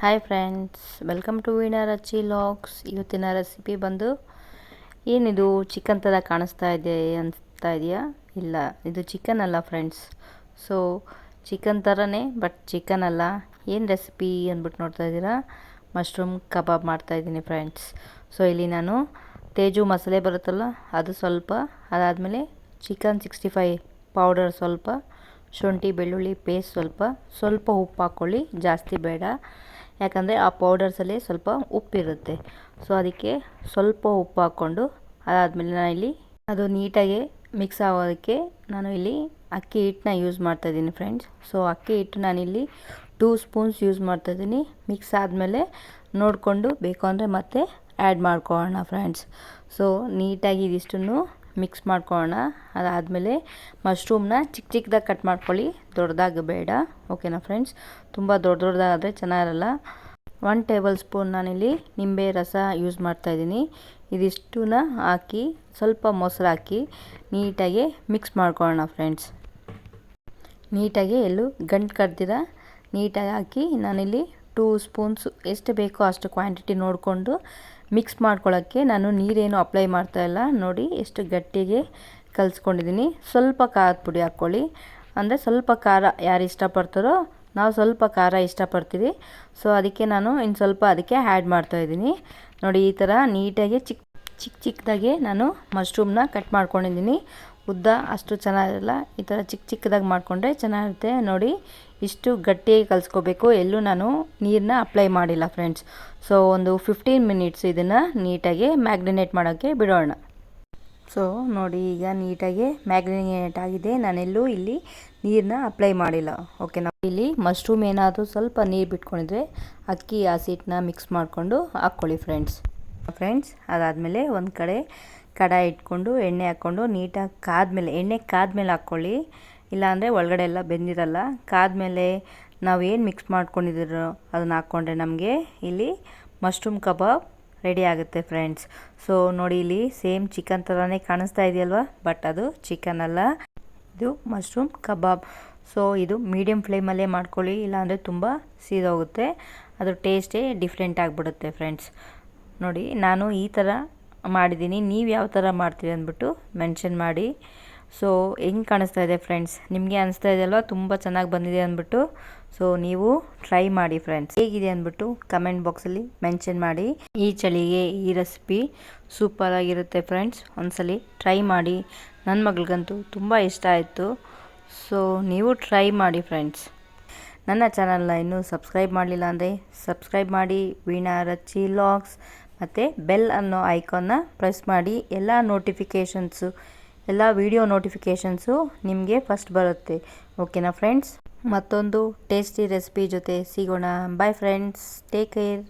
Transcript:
Hi friends welcome to Veena Rachi logs ಇವತ್ತಿನ recipe ಬಂದು ಏನಿದು ಚಿಕನ್ ಥರ ಕಾಣಿಸ್ತಾ ಇದೆ ಅನಿಸ್ತಾ ಇದೆಯಾ? ಇಲ್ಲ, ಇದು ಚಿಕನ್ ಅಲ್ಲ ಫ್ರೆಂಡ್ಸ್ ಸೊ ಚಿಕನ್ ಥರನೇ ಬಟ್ ಚಿಕನ್ ಅಲ್ಲ. ಏನು ರೆಸಿಪಿ ಅಂದ್ಬಿಟ್ಟು ನೋಡ್ತಾ ಇದ್ದೀರಾ? ಮಶ್ರೂಮ್ ಕಬಾಬ್ ಮಾಡ್ತಾಯಿದ್ದೀನಿ ಫ್ರೆಂಡ್ಸ್ ಸೊ ಇಲ್ಲಿ ನಾನು ತೇಜು ಮಸಾಲೆ ಬರುತ್ತಲ್ಲ, ಅದು ಸ್ವಲ್ಪ, ಅದಾದಮೇಲೆ ಚಿಕನ್ ಸಿಕ್ಸ್ಟಿ ಫೈ ಪೌಡರ್ ಸ್ವಲ್ಪ, ಶುಂಠಿ ಬೆಳ್ಳುಳ್ಳಿ ಪೇಸ್ಟ್ ಸ್ವಲ್ಪ ಸ್ವಲ್ಪ ಉಪ್ಪು ಹಾಕ್ಕೊಳ್ಳಿ ಜಾಸ್ತಿ ಬೇಡ. ಯಾಕಂದರೆ ಆ ಪೌಡರ್ಸಲ್ಲಿ ಸ್ವಲ್ಪ ಉಪ್ಪಿರುತ್ತೆ. ಸೊ ಅದಕ್ಕೆ ಸ್ವಲ್ಪ ಉಪ್ಪು ಹಾಕ್ಕೊಂಡು ಅದಾದಮೇಲೆ ನಾನು ಇಲ್ಲಿ ಅದು ನೀಟಾಗಿ ಮಿಕ್ಸ್ ಆಗೋದಕ್ಕೆ ನಾನು ಇಲ್ಲಿ ಅಕ್ಕಿ ಹಿಟ್ಟನ್ನ ಯೂಸ್ ಮಾಡ್ತಾಯಿದ್ದೀನಿ ಫ್ರೆಂಡ್ಸ್ ಸೊ ಅಕ್ಕಿ ಹಿಟ್ಟು ನಾನಿಲ್ಲಿ ಟೂ ಸ್ಪೂನ್ಸ್ ಯೂಸ್ ಮಾಡ್ತಾಯಿದ್ದೀನಿ ಮಿಕ್ಸ್ ಆದಮೇಲೆ ನೋಡಿಕೊಂಡು ಬೇಕು ಅಂದರೆ ಮತ್ತೆ ಆ್ಯಡ್ ಮಾಡ್ಕೊಳ್ಳೋಣ ಫ್ರೆಂಡ್ಸ್ ಸೊ ನೀಟಾಗಿ ಇದಿಷ್ಟನ್ನು ಮಿಕ್ಸ್ ಮಾಡ್ಕೊಳ್ಳೋಣ. ಅದಾದಮೇಲೆ ಮಶ್ರೂಮ್ನ ಚಿಕ್ಕ ಚಿಕ್ಕದಾಗಿ ಕಟ್ ಮಾಡ್ಕೊಳ್ಳಿ. ದೊಡ್ಡದಾಗಿ ಬೇಡ ಓಕೆನಾ ಫ್ರೆಂಡ್ಸ್? ತುಂಬ ದೊಡ್ಡ ದೊಡ್ಡದಾದರೆ ಚೆನ್ನಾಗಿರಲ್ಲ. ಒನ್ ಟೇಬಲ್ ಸ್ಪೂನ್ ನಾನಿಲ್ಲಿ ನಿಂಬೆ ರಸ ಯೂಸ್ ಮಾಡ್ತಾಯಿದ್ದೀನಿ ಇದಿಷ್ಟನ್ನ ಹಾಕಿ, ಸ್ವಲ್ಪ ಮೊಸರು ಹಾಕಿ ನೀಟಾಗಿ ಮಿಕ್ಸ್ ಮಾಡ್ಕೊಳ್ಳೋಣ ಫ್ರೆಂಡ್ಸ್. ನೀಟಾಗಿ ಎಲ್ಲೂ ಗಂಟು ಕಡ್ದಿರ ನೀಟಾಗಿ ಹಾಕಿ ನಾನಿಲ್ಲಿ ಟೂ ಸ್ಪೂನ್ಸ್ ಎಷ್ಟು ಬೇಕೋ ಅಷ್ಟು ಕ್ವಾಂಟಿಟಿ ನೋಡಿಕೊಂಡು ಮಿಕ್ಸ್ ಮಾಡ್ಕೊಳ್ಳೋಕ್ಕೆ ನಾನು ನೀರೇನು ಅಪ್ಲೈ ಮಾಡ್ತಾಯಿಲ್ಲ ನೋಡಿ, ಎಷ್ಟು ಗಟ್ಟಿಗೆ ಕಲಿಸ್ಕೊಂಡಿದ್ದೀನಿ. ಸ್ವಲ್ಪ ಖಾರದ ಪುಡಿ ಹಾಕ್ಕೊಳ್ಳಿ. ಅಂದರೆ ಸ್ವಲ್ಪ ಖಾರ ಯಾರು ಇಷ್ಟಪಡ್ತಾರೋ, ನಾವು ಸ್ವಲ್ಪ ಖಾರ ಇಷ್ಟಪಡ್ತೀವಿ. ಸೊ ಅದಕ್ಕೆ ನಾನು ಇನ್ನು ಸ್ವಲ್ಪ ಅದಕ್ಕೆ ಆ್ಯಡ್ ಮಾಡ್ತಾಯಿದ್ದೀನಿ ನೋಡಿ, ಈ ಥರ ನೀಟಾಗಿ ಚಿಕ್ಕ ಚಿಕ್ಕ ಚಿಕ್ಕದಾಗೆ ನಾನು ಮಶ್ರೂಮ್ನ ಕಟ್ ಮಾಡ್ಕೊಂಡಿದ್ದೀನಿ. ಉದ್ದ ಅಷ್ಟು ಚೆನ್ನಾಗಿರಲ್ಲ. ಈ ಥರ ಚಿಕ್ಕ ಚಿಕ್ಕದಾಗಿ ಮಾಡಿಕೊಂಡ್ರೆ ಚೆನ್ನಾಗಿರುತ್ತೆ. ನೋಡಿ, ಇಷ್ಟು ಗಟ್ಟಿಯಾಗಿ ಕಲಿಸ್ಕೋಬೇಕು. ಎಲ್ಲೂ ನಾನು ನೀರನ್ನ ಅಪ್ಲೈ ಮಾಡಿಲ್ಲ ಫ್ರೆಂಡ್ಸ್. ಸೊ, ಒಂದು ಫಿಫ್ಟೀನ್ ಮಿನಿಟ್ಸ್ ಇದನ್ನು ನೀಟಾಗಿ ಮ್ಯಾಗ್ರಿನೇಟ್ ಮಾಡೋಕ್ಕೆ ಬಿಡೋಣ. ಸೊ, ನೋಡಿ, ಈಗ ನೀಟಾಗಿ ಮ್ಯಾಗ್ನಿನೇಟ್ ಆಗಿದೆ. ನಾನೆಲ್ಲೂ ಇಲ್ಲಿ ನೀರನ್ನ ಅಪ್ಲೈ ಮಾಡಿಲ್ಲ. ಓಕೆ, ನಾವು ಇಲ್ಲಿ ಮಶ್ರೂಮ್ ಏನಾದರೂ ಸ್ವಲ್ಪ ನೀರು ಬಿಟ್ಕೊಂಡಿದ್ರೆ ಅಕ್ಕಿ ಹಸಿಟ್ಟನ್ನ ಮಿಕ್ಸ್ ಮಾಡಿಕೊಂಡು ಹಾಕ್ಕೊಳ್ಳಿ ಫ್ರೆಂಡ್ಸ್. ಫ್ರೆಂಡ್ಸ್, ಅದಾದಮೇಲೆ ಒಂದು ಕಡೆ ಕಡಾಯಿ ಇಟ್ಕೊಂಡು, ಎಣ್ಣೆ ಹಾಕ್ಕೊಂಡು ನೀಟಾಗಿ ಕಾದ್ಮೇಲೆ, ಎಣ್ಣೆ ಕಾದ್ಮೇಲೆ ಹಾಕ್ಕೊಳ್ಳಿ. ಇಲ್ಲಾಂದರೆ ಒಳಗಡೆ ಎಲ್ಲ ಬೆಂದಿರಲ್ಲ. ಕಾದ್ಮೇಲೆ ನಾವು ಏನು ಮಿಕ್ಸ್ ಮಾಡ್ಕೊಂಡಿದ್ದೀರೋ ಅದನ್ನು ಹಾಕ್ಕೊಂಡ್ರೆ ನಮಗೆ ಇಲ್ಲಿ ಮಶ್ರೂಮ್ ಕಬಾಬ್ ರೆಡಿ ಆಗುತ್ತೆ ಫ್ರೆಂಡ್ಸ್ ಸೊ ನೋಡಿ ಇಲ್ಲಿ ಸೇಮ್ ಚಿಕನ್ ಥರನೇ ಕಾಣಿಸ್ತಾ ಇದೆಯಲ್ವಾ? ಬಟ್ ಅದು ಚಿಕನ್ ಅಲ್ಲ. ಇದು ಮಶ್ರೂಮ್ ಕಬಾಬ್ ಸೊ ಇದು ಮೀಡಿಯಮ್ ಫ್ಲೇಮಲ್ಲೇ ಮಾಡ್ಕೊಳ್ಳಿ. ಇಲ್ಲಾಂದರೆ ತುಂಬ ಸೀದೋಗುತ್ತೆ. ಅದ್ರ ಟೇಸ್ಟೇ ಡಿಫ್ರೆಂಟ್ ಆಗಿಬಿಡುತ್ತೆ ಫ್ರೆಂಡ್ಸ್ ನೋಡಿ, ನಾನು ಈ ಥರ ಮಾಡಿದ್ದೀನಿ. ನೀವು ಯಾವ ಥರ ಮಾಡ್ತೀರಿ ಅಂದ್ಬಿಟ್ಟು ಮೆನ್ಷನ್ ಮಾಡಿ. ಸೊ ಹೆಂಗೆ ಕಾಣಿಸ್ತಾ ಇದೆ ಫ್ರೆಂಡ್ಸ್ ನಿಮಗೆ ಅನಿಸ್ತಾ ಇದೆಯಲ್ವ? ತುಂಬ ಚೆನ್ನಾಗಿ ಬಂದಿದೆ ಅಂದ್ಬಿಟ್ಟು. ಸೊ ನೀವು ಟ್ರೈ ಮಾಡಿ ಫ್ರೆಂಡ್ಸ್ ಹೇಗಿದೆ ಅಂದ್ಬಿಟ್ಟು ಕಮೆಂಟ್ ಬಾಕ್ಸಲ್ಲಿ ಮೆನ್ಷನ್ ಮಾಡಿ. ಈ ಚಳಿಗೆ ಈ ರೆಸಿಪಿ ಸೂಪರಾಗಿರುತ್ತೆ ಫ್ರೆಂಡ್ಸ್ ಒಂದ್ಸಲಿ ಟ್ರೈ ಮಾಡಿ. ನನ್ನ ಮಗಳಿಗಂತೂ ತುಂಬ ಇಷ್ಟ ಆಯಿತು. ಸೊ ನೀವು ಟ್ರೈ ಮಾಡಿ ಫ್ರೆಂಡ್ಸ್ ನನ್ನ ಚಾನಲ್ನ ಇನ್ನೂ ಸಬ್ಸ್ಕ್ರೈಬ್ ಮಾಡಲಿಲ್ಲ ಅಂದರೆ ಸಬ್ಸ್ಕ್ರೈಬ್ ಮಾಡಿ. ವೀಣಾ ರಚ್ಚಿ ಲಾಗ್ಸ್ ಮತ್ತು ಬೆಲ್ ಅನ್ನೋ ಐಕಾನ್ನ ಪ್ರೆಸ್ ಮಾಡಿ ಎಲ್ಲ ನೋಟಿಫಿಕೇಷನ್ಸು ಎಲ್ಲ ವಿಡಿಯೋ ನೋಟಿಫಿಕೇಷನ್ಸು ನಿಮಗೆ ಫಸ್ಟ್ ಬರುತ್ತೆ. ಓಕೆನಾ ಫ್ರೆಂಡ್ಸ್ ಮತ್ತೊಂದು ಟೇಸ್ಟಿ ರೆಸಿಪಿ ಜೊತೆ ಸಿಗೋಣ. Bye friends take care